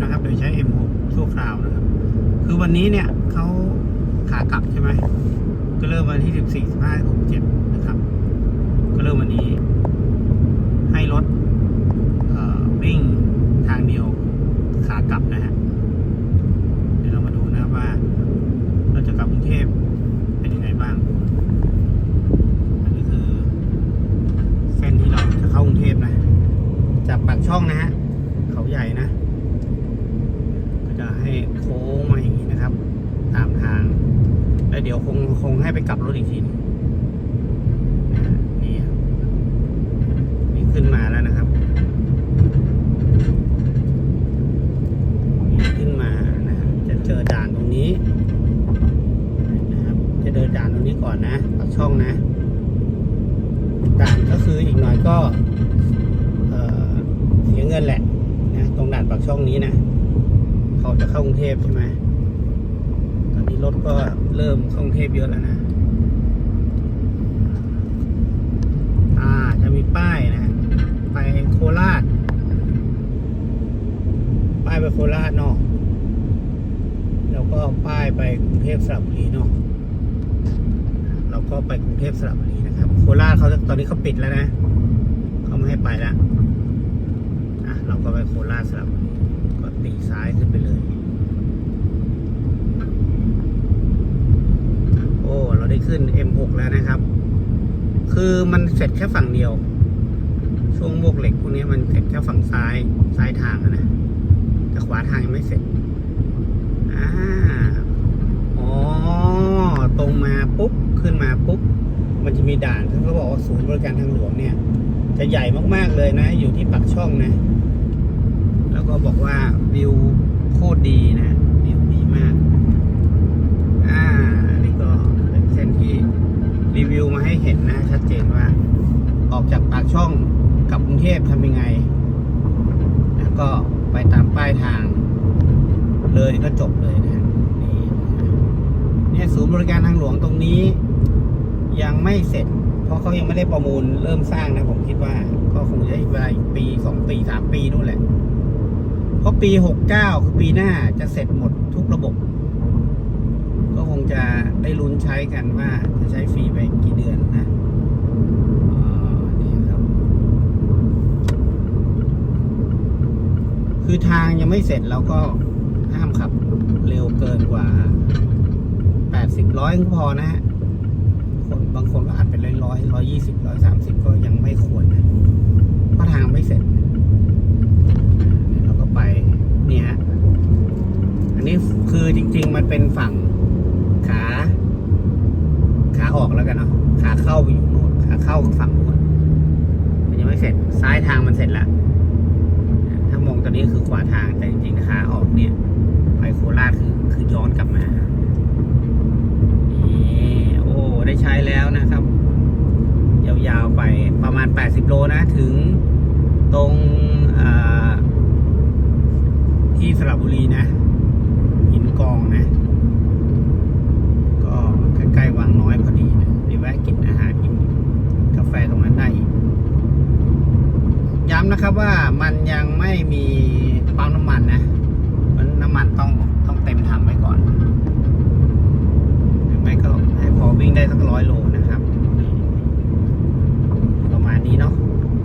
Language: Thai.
นะครับ โดยใช้ M6 ชั่วคราวนะครับ คือวันนี้เนี่ยเขาขากลับใช่ไหมก็เริ่มวันที่ 14 15 67 นะครับ ก็เริ่มวันนี้ ให้รถวิ่งทางเดียวขากลับนะฮะเดี๋ยวเรามาดูนะครับว่า เราจะกลับกรุงเทพเป็นยังไงบ้าง อันนี้คือเส้นที่เราจะเข้ากรุงเทพนะ จากปากช่องนะฮะ เขาใหญ่นะ จะให้โค้งมาอย่างนี้นะครับ ตามทางแล้วเดี๋ยวคงคงให้ไปกลับรถอีกทีนึงนี่นี่ขึ้นมาแล้วนะครับขึ้นมานะฮะจะเจอด่านตรงนี้นะครับ จะเดินด่านตรงนี้ก่อนนะปากช่องนะด่านก็คืออีกหน่อยก็เเสียเงินแหละนะตรงด่านปากช่องนี้นะ เขาจะเข้ากรุงเทพใช่ไหมตอนนี้รถก็เริ่มเข้ากรุงเทพเยอะแล้วนะ อ่าจะมีป้ายนะ ไปโคราช ป้ายไปโคราชเนาะ แล้วก็ป้ายไปกรุงเทพสระบุรีเนาะเราก็ไปกรุงเทพสระบุรีนะครับ โคราชเขาตอนนี้เขาปิดแล้วนะ เขาไม่ให้ไปแล้วอะเราก็ไปโคราชสระบุรีก็ตีซ้ายขึ้นไปเลย โอ้ เราได้ ขึ้น M6 แล้วนะครับ คือมันเสร็จแค่ฝั่งเดียว ช่วงโบวกเหล็กพวกนี้มันเสร็จแค่ฝั่งซ้ายซ้ายทางนะแต่ขวาทางยังไม่เสร็จอ่าอ๋อตรงมาปุ๊บขึ้นมาปุ๊บมันจะมีด่านเขาบอกว่าศูนย์บริการทางหลวงเนี่ย จะใหญ่มากๆเลยนะ อยู่ที่ปักช่องนะ แล้วก็บอกว่าวิวโคตรดีนะวิวดีมาก อ่าอันนี้ก็เป็นเส้นที่รีวิวมาให้เห็นนะ ชัดเจนว่า ออกจากปากช่องกลับกรุงเทพทำยังไงแล้วก็ไปตามป้ายทาง เลยก็จบเลยนะนี่เนี่ยศูนย์บริการทางหลวงตรงนี้ ยังไม่เสร็จ เพราะเขายังไม่ได้ประมูลเริ่มสร้างนะผมคิดว่า ก็คงจะอีกเวลาปีสองปีสามปีนู่นแหละ เพราะปีหกเก้าคือปีหน้าจะเสร็จหมดทุกระบบก็คงจะได้ลุ้นใช้กันว่าจะใช้ฟรีไปกี่เดือนนะอ่านี่ครับ คือทางยังไม่เสร็จเราก็ห้ามขับเร็วเกินกว่า80ร้อยก็พอนะฮะคนบางคนก็อาจเป็นร้อยร้อยร้อยยี่สิบร้อยสามสิบก็ยังไม่ควรนะเพราะทางไม่เสร็จเราก็ไปเนี่ยฮะอันนี้คือจริง ๆ มันเป็นฝั่งขา ขาออกแล้วกันเนาะขาเข้าไปอยู่นู่นขาเข้าฝั่งนู้นมันยังไม่เสร็จซ้ายทางมันเสร็จแล้ว ตอนนี้คือขวาทางแต่จริงๆขาออกเนี่ยไปโคราชคือคือย้อนกลับมานี่โอ้ได้ใช้แล้วนะครับ ยาวๆไปประมาณ 80 โลนะถึงตรงที่สระบุรีนะ หินกองนะ ก็ใกล้ๆวังน้อยพอดีนะหรือแวะกินอาหารกินกาแฟตรงนั้นได้อีก ย้ำนะครับว่ามันยังไม่มีปั๊มน้ำมันนะมันน้ำมันต้องต้องเต็มถังไว้ก่อน